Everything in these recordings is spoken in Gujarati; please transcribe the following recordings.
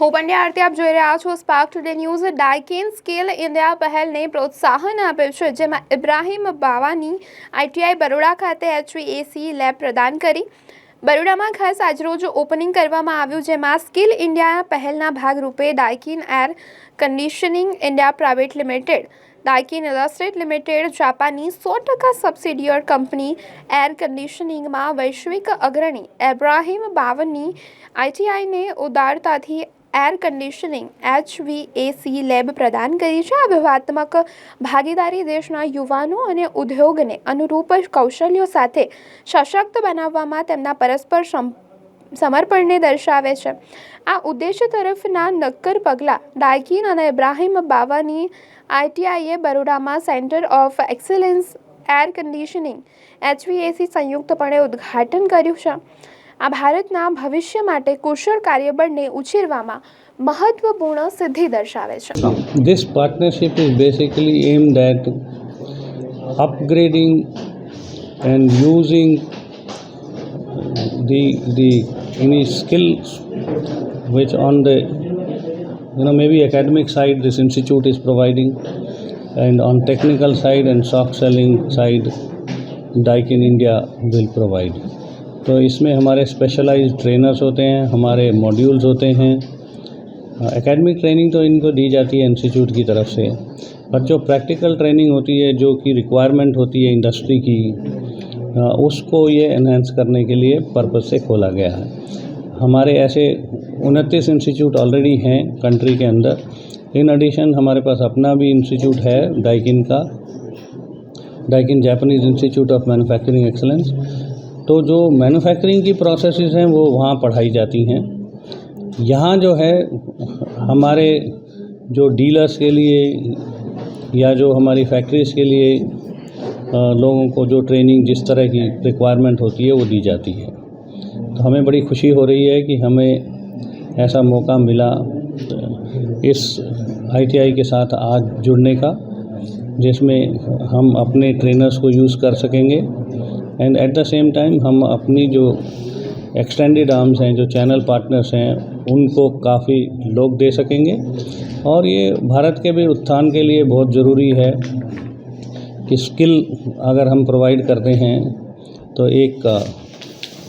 હું પંડ્યા આરતી, આપ જોઈ રહ્યા છો Spark Today news Daikin skill India પહેલને પ્રોત્સાહન આપ્યું છે, જેમાં ઇબ્રાહીમ બાવાની આઈટીઆઈ બરોડા ખાતે એચવીએસી લેબ પ્રદાન કરી. બરોડામાં ખાસ આજરોજ ઓપનિંગ કરવામાં આવ્યું, જેમાં સ્કિલ ઇન્ડિયા પહેલના ભાગરૂપે Daikin air conditioning India private limited Daikin industries limited જાપાનની સો ટકા સબસિડિયર કંપની એર કન્ડિશનિંગમાં વૈશ્વિક અગ્રણી એબ્રાહિમ બાવની આઈટીઆઈને ઉદારતાથી એર કન્ડિશનિંગ એચવીએસી લેબ પ્રદાન કરી છે. આ વ્યૂહાત્મક ભાગીદારી દેશના યુવાનો અને ઉદ્યોગને અનુરૂપ કૌશલ્યો સાથે સશક્ત બનાવવામાં તેમના પરસ્પર સમ, સમર્પણને દર્શાવે છે. આ ઉદ્દેશ્ય તરફના નક્કર પગલાં ડાયકીન અને ઇબ્રાહિમ બાવાની આઈટીઆઈએ બરોડામાં centre of excellence air conditioning HVAC સંયુક્તપણે ઉદ્ઘાટન કર્યું છે. આ ભારતના ભવિષ્ય માટે કુશળ કાર્યબળને ઉછેરવામાં મહત્વપૂર્ણ સિદ્ધિ દર્શાવે છે This partnership is basically aimed at upgrading and using the the any skills which on the you know maybe academic side this institute is providing and on technical side and soft selling side Daikin India will provide. तो इसमें हमारे स्पेशलाइज्ड ट्रेनर्स होते हैं, हमारे मॉड्यूल्स होते हैं। एकेडमिक ट्रेनिंग तो इनको दी जाती है इंस्टीट्यूट की तरफ़ से। पर जो प्रैक्टिकल ट्रेनिंग होती है, जो कि रिक्वायरमेंट होती है इंडस्ट्री की उसको ये एनहेंस करने के लिए पर्पज़ से खोला गया है। हमारे ऐसे उनतीस इंस्टीट्यूट ऑलरेडी हैं कंट्री के अंदर। इन एडिशन हमारे पास अपना भी इंस्टीट्यूट है डाइकिन का। Daikin Japanese institute of manufacturing excellence तो जो मैन्युफैक्चरिंग की प्रोसेसेस हैं, वो वहाँ पढ़ाई जाती हैं। यहाँ जो है, हमारे जो डीलर्स के लिए या जो हमारी फैक्ट्रीज़ के लिए लोगों को जो ट्रेनिंग जिस तरह की रिक्वायरमेंट होती है, वो दी जाती है। तो हमें बड़ी खुशी हो रही है कि हमें ऐसा मौका मिला, इस आईटीआई के साथ आज जुड़ने का, जिसमें हम अपने ट्रेनर्स को यूज़ कर सकेंगे। And at the same time हम अपनी जो एक्सटेंडेड आर्म्स हैं, जो चैनल पार्टनर्स हैं, उनको काफ़ी लोग दे सकेंगे। और ये भारत के भी उत्थान के लिए बहुत ज़रूरी है कि स्किल अगर हम प्रोवाइड करते हैं तो एक,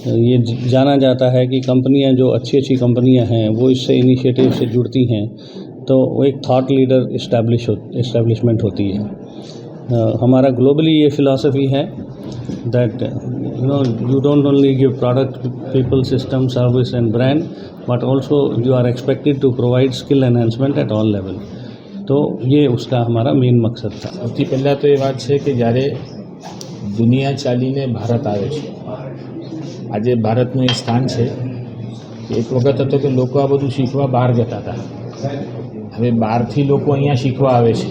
ये जाना जाता है कि कंपनियाँ जो अच्छी अच्छी कंपनियाँ हैं, वो इससे इनिशिएटिव से जुड़ती हैं तो वो एक थॉट लीडर इस्टेब्लिश हो इस्टेब्लिशमेंट होती है। हमारा ग्लोबली ये फिलॉसफी है that uh, you know you don't only give product people system service and brand but also you are expected to provide skill enhancement at all level तो ये उसका हमारा मेन मकसद था સૌથી પહેલાં તો એ વાત છે કે જ્યારે દુનિયા ચાલીને ભારત આવે છે આજે ભારતનું એ સ્થાન છે કે એક વખત હતો કે લોકો આ બધું શીખવા બહાર જતા હતા હવે બહારથી લોકો અહીંયા શીખવા આવે છે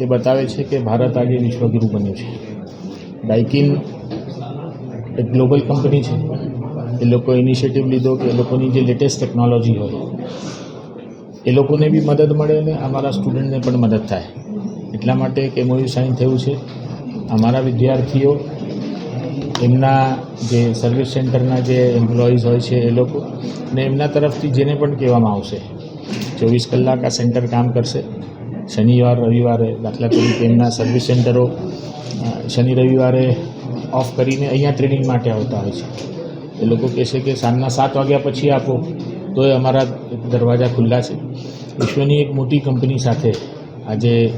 એ બતાવે છે કે ભારત આજે વિશ્વગુરુ બન્યું છે. ડાઇકિન એક ગ્લોબલ કંપની છે. એ લોકો ઇનિશિયેટિવ લીધો કે એ લોકોની જે લેટેસ્ટ ટેકનોલોજી હોય, એ લોકોને બી મદદ મળે અને અમારા સ્ટુડન્ટને પણ મદદ થાય. એટલા માટે એક એમઓયુ સાઇન થયું છે. અમારા વિદ્યાર્થીઓ, એમના જે સર્વિસ સેન્ટરના જે એમ્પ્લોઈઝ હોય છે એ લોકો અને એમના તરફથી જેને પણ કહેવામાં આવશે, ચોવીસ કલાક આ સેન્ટર કામ કરશે. શનિવાર, રવિવારે દાખલા તરીકે એમના સર્વિસ સેન્ટરો શનિ, રવિવારે ઓફ કરીને અહીંયા ટ્રેનિંગ માટે આવતા હોય છે. એ લોકો કહેશે કે સાંજના સાત વાગ્યા પછી આપો, તો એ અમારા દરવાજા ખુલ્લા છે. વિશ્વની એક મોટી કંપની સાથે આજે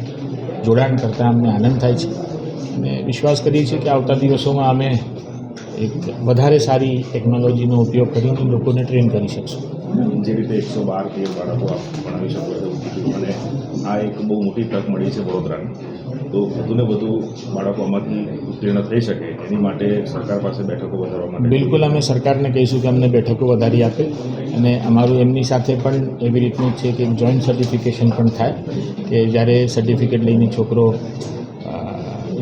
જોડાણ કરતાં અમને આનંદ થાય છે. અને વિશ્વાસ કરીએ છીએ કે આવતા દિવસોમાં અમે એક વધારે સારી ટેકનોલોજીનો ઉપયોગ કરીને લોકોને ટ્રેન કરી શકશું. જે રીતે એકસો બાર તેર બાળકો ભણાવી શકો છો. અને આ એક બહુ મોટી તક મળી છે વડોદરાની. તો વધુને વધુ બાળકો આમાંથી ઉત્તીર્ણ થઈ શકે એની માટે સરકાર પાસે બેઠકો વધારવા માટે બિલકુલ, અમે સરકારને કહીશું કે અમને બેઠકો વધારી આપે અને અમારું એમની સાથે પણ એવી રીતનું છે કે જોઈન્ટ સર્ટિફિકેશન પણ થાય કે જ્યારે સર્ટિફિકેટ લઈને છોકરો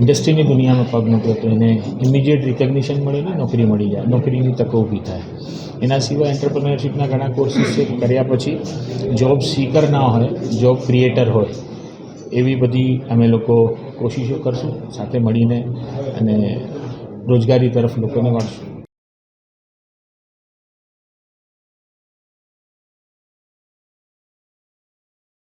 ઇન્ડસ્ટ્રીની દુનિયામાં પગ મૂક્યો તો એને ઇમિડિયેટ રિકગ્નિશન મળેલી નોકરી મળી જાય, નોકરીની તકો ઊભી થાય. એના સિવાય એન્ટરપ્રિનરશિપના ઘણા કોર્સીસ છે, કર્યા પછી જોબ સીકર ના હોય જોબ ક્રિએટર હોય, એવી બધી અમે લોકો કોશિશો કરશું, સાથે મળીને અને રોજગારી તરફ લોકોને વાળશું.